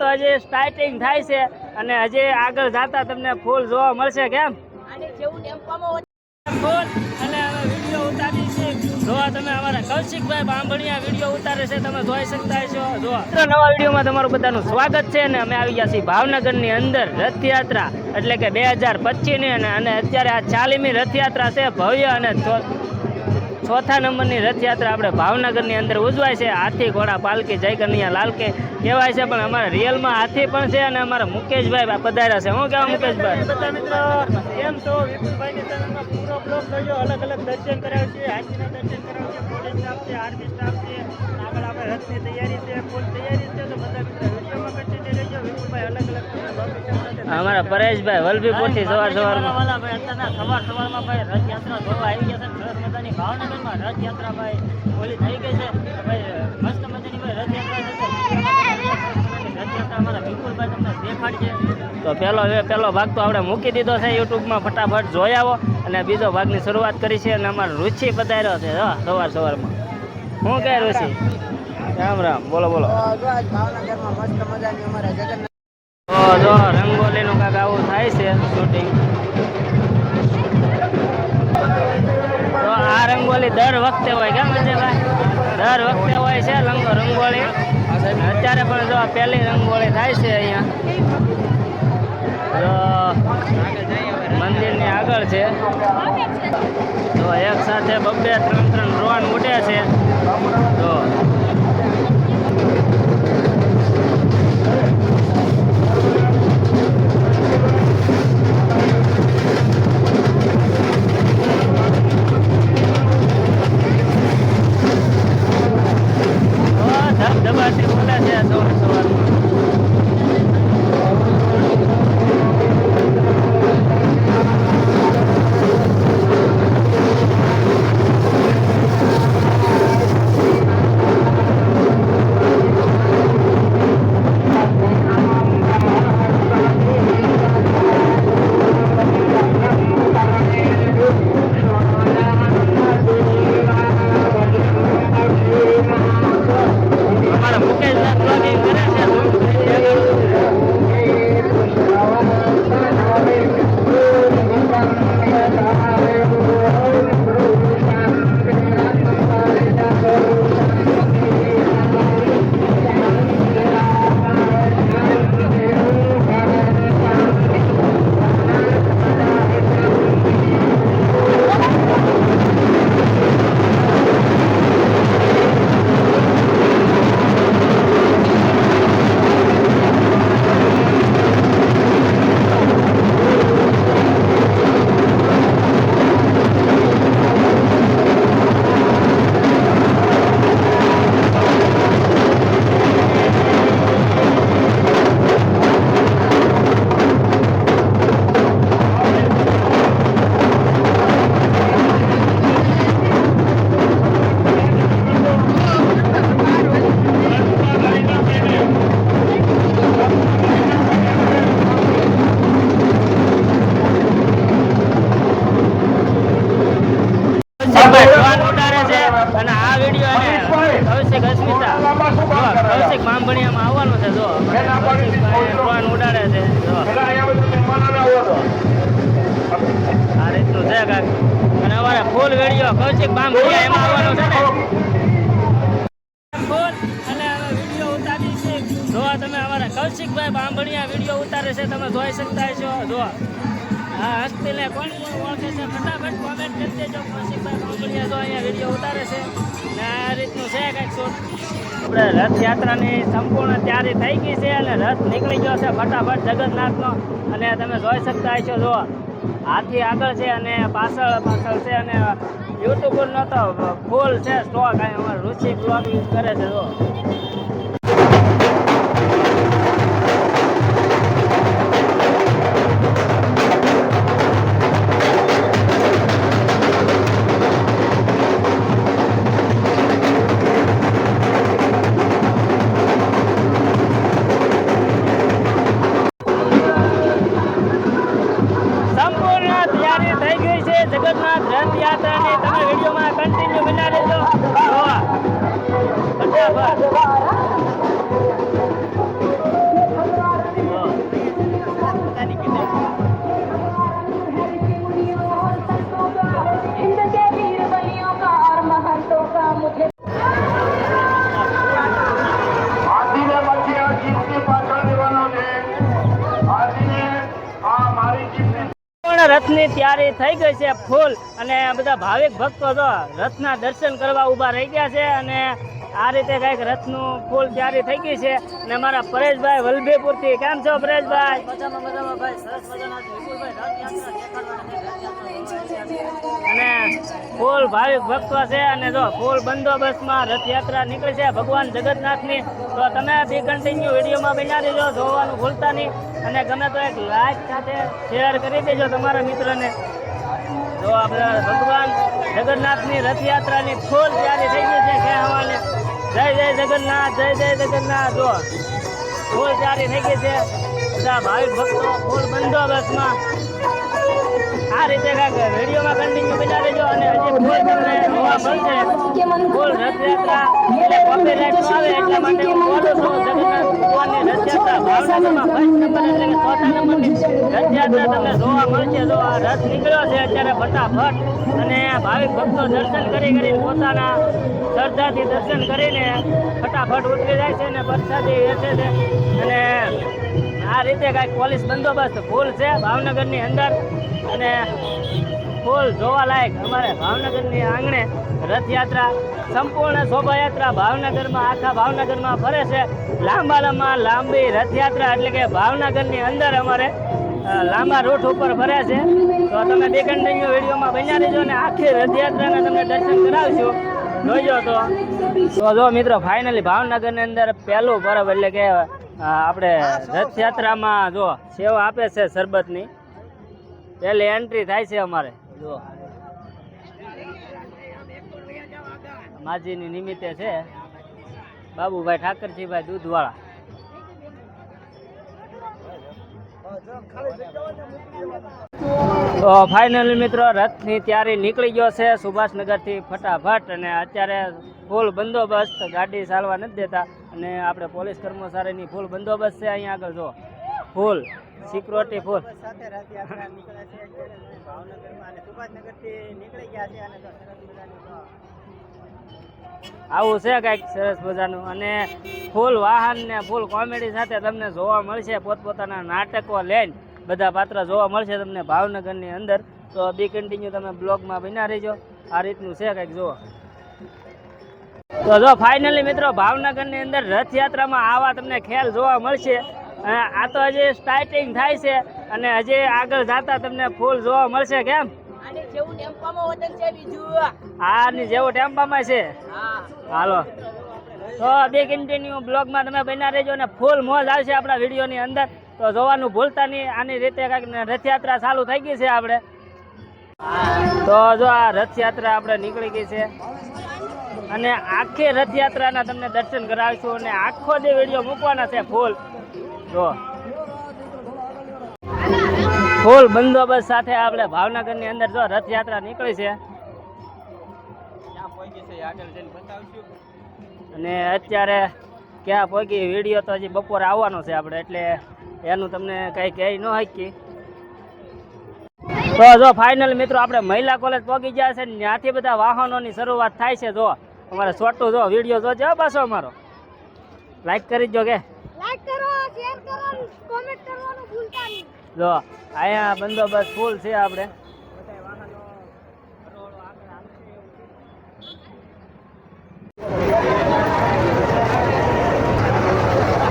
તો હજી સ્ટાર્ટિંગ થાય છે અને હજી આગળ જતા તમને ફૂલ જોવા મળશે કેમ? ફૂલ. અને હવે વીડિયો ઉતારી છે. જોવા તમે અમારા કૌશિકભાઈ બાંભણિયા વીડિયો ઉતારે છે તમે જોઈ શકતા છો જોવા. નવા વિડીયોમાં તમારું બધાનું સ્વાગત છે અને અમે આવી ગયા છીએ ભાવનગરની અંદર રથયાત્રા એટલે કે બે હજાર પચીસની અને અને અત્યારે આ ચાલીમી રથયાત્રા છે ભવ્ય અને ચોથા નંબરની રથયાત્રા આપણે ભાવનગરની અંદર ઉજવાય છે. હાથી ઘોડા પાલકી જય કન્યા લાલકે કહેવાય છે પણ અમારા રિયલમાં હાથી પણ છે અને અમારા મુકેશભાઈ પધાર્યા છે. હું કહેવા મુકેશભાઈ? બધા મિત્રો કેમ છો? વિપુલભાઈની ચેનલમાં પૂરો બ્લોગ જોયો. અલગ અલગ દર્શન કરાવ્યું છે. હાથીના દર્શન કરાવ્યું છે. પોલીસ સ્ટાફ છે આર્મી સ્ટાફ છે. આગળ આપણે રથની તૈયારી છે. ફૂલ તૈયારી છે. તો બધા મિત્રો વિડીયોમાં કન્ટિન્યુ રહેજો. વિપુલભાઈ અલગ અલગ અમારા પરેશભાઈ વલભી પોથી સવાર સવારમાં. સવાર સવારમાં ભાઈ રથયાત્રા જોવા આવી ગયા છે. સરસ મજાની ભાવનગરમાં રથયાત્રા ભાઈ ઓલી થઈ ગઈ છે. ભાઈ મસ્ત મજાની ભાઈ રથયાત્રા તો પેલો પેલો ભાગ તો આપણે મૂકી દીધો છે યુટ્યુબમાં ફટાફટ જોઈ આવો અને બીજો ભાગની શરૂઆત કરી છે અને અમારો રુચિ પધાર્યો છે. હા સવાર સવારમાં. શું કહે રુચિ? રામ રામ. બોલો બોલો. ભાવનગરમાં મસ્ત મજાની અમારા જગન્નાથ જો રંગોલીનું કાંક આવું થાય છે શૂટિંગ આ રંગોલી દર વખતે હોય કેમ અજયભાઈ દર વખતે હોય છે લંગો રંગોળી. અત્યારે પણ જો આ પહેલી રંગોળી થાય છે અહીંયા. મંદિરની આગળ છે. તો એક સાથે બબ્બે ત્રણ ત્રણ ડ્રોન ઉડે છે. તો બાંભણિયામાં આવવાનું છે જો. કૌશિકભાઈ ઉડાડે છે જો. આ રીતનું છે કાંઈક અને અમારે ફૂલ વીડિયો કૌશિક બાંભણિયા એમાં આવવાનું છે ને. ફૂલ અને વીડિયો ઉતારી છે. જોવા તમે અમારા કૌશિકભાઈ બાંભણિયા વીડિયો ઉતારે છે તમે જોઈ શકતા છો જોવા હા હસ્તીને કોણ કોણ ઓળખે છે? ફટાફટ કોમેન્ટ કરી દેજો. કૌશિકભાઈ બાંભણિયા તો અહીંયા વીડિયો ઉતારે છે. ને આ રીતનું છે કાંઈક શોટ આપણે રથયાત્રાની સંપૂર્ણ તૈયારી થઈ ગઈ છે અને રથ નીકળી ગયો છે ફટાફટ જગન્નાથનો. અને તમે જોઈ શકતા છો જો હાથી આગળ છે અને પાછળ પાછળ છે અને યુટ્યુબરનો તો ફૂલ છે સ્ટોક. અહીં અમારે રુચિ બ્લોગિંગ કરે છે જો રથની તૈયારી થઈ ગઈ છે ફૂલ અને બધા ભાવિક ભક્તો તો રથના દર્શન કરવા ઊભા રહી ગયા છે અને આ રીતે કંઈક રથનું ફૂલ તૈયારી થઈ ગઈ છે. અને મારા પરેશભાઈ વલભીપુરથી કેમ છો પરેશભાઈ? અને ફૂલ ભાવિક ભક્તો છે અને જો ફૂલ બંદોબસ્તમાં રથયાત્રા નીકળી છે ભગવાન જગન્નાથની, તો તમે બી કન્ટિન્યુ વિડીયોમાં બન્યા દેજો જોવાનું ભૂલતા નહીં. અને ગમે તો એક લાઈક સાથે શેર કરી દેજો તમારા મિત્રને. જો આપણે ભગવાન જગન્નાથની રથયાત્રાની ફૂલ તૈયારી થઈ ગઈ છે કહેવાને જય જય જગન્નાથ, જય જય જગન્નાથ. જો ફૂલ તૈયારી થઈ ગઈ છે. બધા ભાવિક ભક્તો ફૂલ બંદોબસ્તમાં આ રીતે રેડિયોમાં કન્ટિન્યુ બના રહેજો અને હજી ફૂલ તમને જોવા મળશે. ફૂલ રથયાત્રા એટલે કોપીરાઇટ આવે એટલા માટે હું બોલું છું જગન્નાથ ભગવાનની રથયાત્રા ભાવનગરમાં ફર્સ્ટ નંબર એટલે કે ચોથા નંબરની રથયાત્રા તમને જોવા મળશે. જો આ રથ નીકળ્યો છે અત્યારે ફટાફટ અને ભાવિક ભક્તો દર્શન કરી કરીને પોતાના શ્રદ્ધાથી દર્શન કરીને ફટાફટ ઉતરી જાય છે અને પ્રસાદી વેચે છે અને આ રીતે કાંઈક પોલીસ બંદોબસ્ત ફૂલ છે ભાવનગરની અંદર. અને ફૂલ જોવાલાયક અમારે ભાવનગરની આંગણે રથયાત્રા, સંપૂર્ણ શોભાયાત્રા ભાવનગરમાં, આખા ભાવનગરમાં ફરે છે. લાંબા લાંબા, લાંબી રથયાત્રા એટલે કે ભાવનગરની અંદર અમારે લાંબા રૂટ ઉપર ફરે છે. તો તમે બે કન્ટિન્યુ વિડીયોમાં બન્યા રહેજો અને આખી રથયાત્રાના તમને દર્શન કરાવશું. જોજો તો. તો જો મિત્રો ફાઇનલી ભાવનગરની અંદર પહેલું પરબ એટલે કે આપણે રથયાત્રામાં જો સેવા આપે છે શરબતની પહેલી એન્ટ્રી થાય છે અમારે. જો. માજીની નિમિત્તે છે બાબુભાઈ ઠાકરજીભાઈ દૂધવાળા. તો ફાઇનલી મિત્રો રથની તૈયારી નીકળી ગયો છે. સુભાષનગરથી ફટાફટ અને અત્યારે ફૂલ બંદોબસ્ત ગાડી ચાલવા નથી દેતા. અને આપણે પોલીસ કર્મચારીની ફૂલ બંદોબસ્ત છે. અહીંયા આગળ જો ફૂલ સિક્યોરિટી ફૂલ આવું છે કંઈક સરસ મજાનું. અને ફૂલ વાહન ને ફૂલ કોમેડી સાથે તમને જોવા મળશે. પોતપોતાના નાટકો લઈને. બધા પાત્ર જોવા મળશે તમને ભાવનગરની અંદર. તો બી કન્ટિન્યુ તમે બ્લોગમાં બન્યા રહેજો. આ રીતનું છે કંઈક જુઓ તો જો ફાઇનલી મિત્રો ભાવનગરની અંદર રથયાત્રામાં આવા તમને ખ્યાલ જોવા મળશે. અને આ તો હજી સ્ટાર્ટિંગ થાય છે અને હજી આગળ જતા તમને ફૂલ જોવા મળશે કેમ? આની જેવું ટેમ્પામાં છે હાલો. તો બે કન્ટિન્યુ બ્લોગમાં તમે બન્યા રહેજો અને ફૂલ મોજ આવશે આપણા વિડીયોની અંદર. તો જોવાનું ભૂલતા નહીં. આની રીતે કાંઈક રથયાત્રા ચાલુ થઈ ગઈ છે આપણે. તો જો આ રથયાત્રા આપણે નીકળી ગઈ છે. અને આખી રથયાત્રાના તમને દર્શન કરાવીશું અને આખો જે વીડિયો મૂકવાના છે ફૂલ. જો. ફૂલ બંદોબસ્ત સાથે આપણે ભાવનગરની અંદર જો રથયાત્રા નીકળી છે. અને અત્યારે ક્યાં પહોંચી વીડિયો તો હજી બપોરે આવવાનો છે આપણે, એટલે એનું તમને કંઈ કહી ન શકી તો જો ફાઇનલ મિત્રો આપણે મહિલા કોલેજ પહોંચી ગયા છે ત્યાંથી બધા વાહનોની શરૂઆત થાય છે. જો અમારે છોટું જો વીડિયો જોજો પાછો અમારો. લાઈક કરી જો કે. જો અહીંયા બંદોબસ્ત ફૂલ છે આપણે.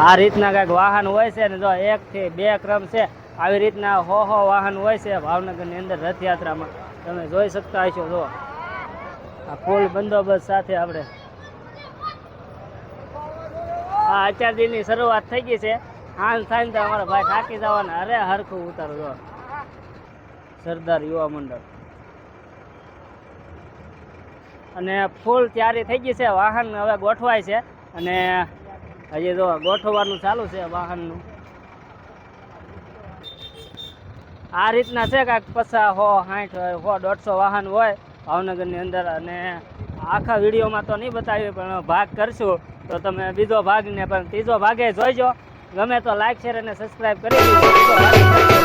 આ રીતના કાંઈક વાહન હોય છે ને જો એકથી બે ક્રમ છે, આવી રીતના હો હો વાહન હોય છે ભાવનગરની અંદર રથયાત્રામાં. તમે જોઈ શકતા હશો, જો. આ ફૂલ બંદોબસ્ત સાથે આપણે. આ આચાર્યની શરૂઆત થઈ ગઈ છે. હાલ થાય તો અમારા ભાઈ થાકી જવાના. અરે હરખું ઉતારો, જો. સરદાર યુવા મંડળ. અને ફૂલ તૈયારી થઈ ગઈ છે. વાહન હવે ગોઠવાય છે. અને હજી જો ગોઠવવાનું ચાલુ છે વાહનનું. આ રીતના છે કાંઈક પચાસ હો સાઠ હો દોઢસો વાહન હોય ભાવનગરની અંદર અને આખા વિડીયોમાં તો નહીં બતાવ્યું, પણ ભાગ કરશું. તો તમે બીજો ભાગ ને પણ ત્રીજો ભાગે જોઈજો. ગમે તો લાઈક શેર અને સબસ્ક્રાઈબ કરી ભાગ